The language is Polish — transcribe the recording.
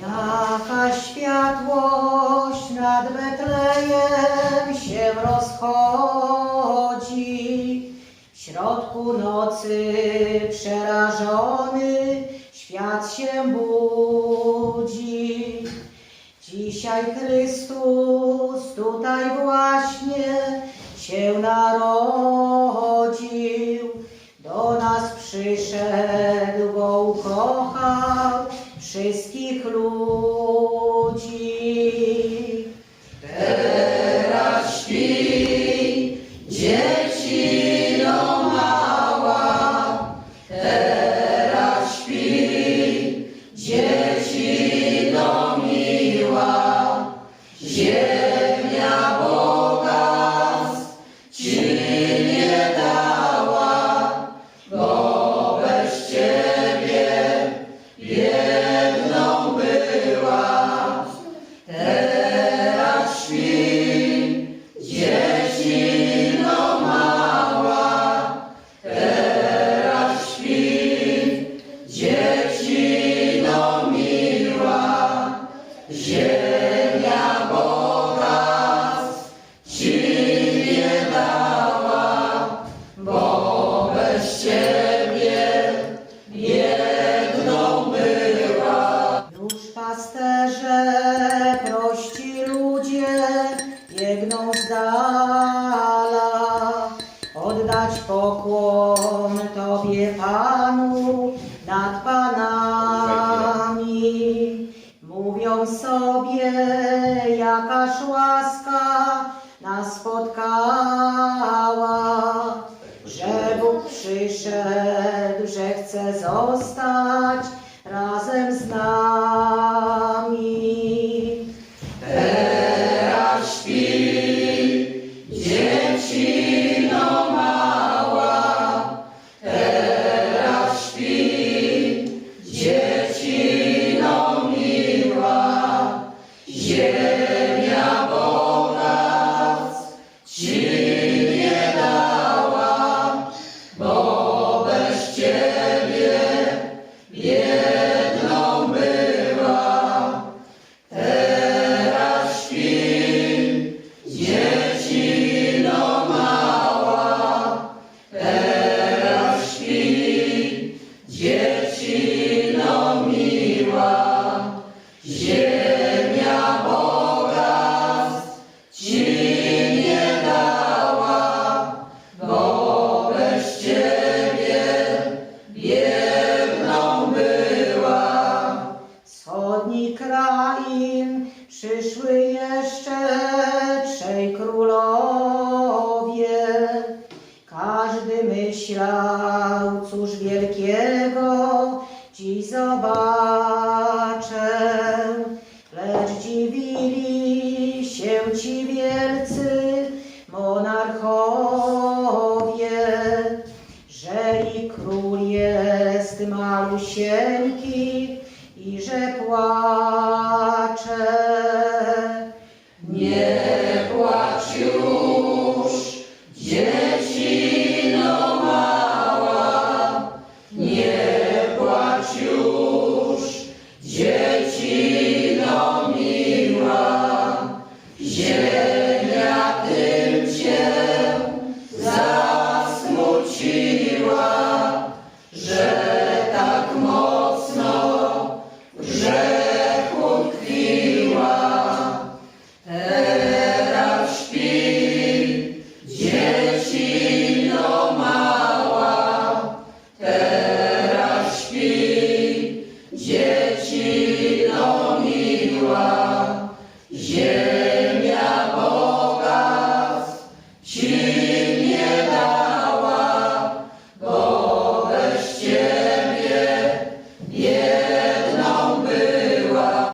Jaka światłość nad Betlejem się rozchodzi. W środku nocy przerażony świat się budzi. Dzisiaj Chrystus tutaj właśnie się narodził. Do nas przyszedł, bo ukochał wszystkich ludzi. Ziemia bogactw ci nie dała, bo bez ciebie jedną była. Już pasterze, prości ludzie, biegną z dala, oddać pokłon Tobie, Panu, nad Panami. Sobie, jakaż łaska nas spotkała, że Bóg przyszedł, że chce zostać myślał, cóż wielkiego ci zobaczę. Lecz dziwili się ci wielcy monarchowie, że i król jest malusieńki i że płacze. Ziemia tym się zasmuciła, że tak mocno w grzechu. Teraz śpi dziecino mała, teraz no miła.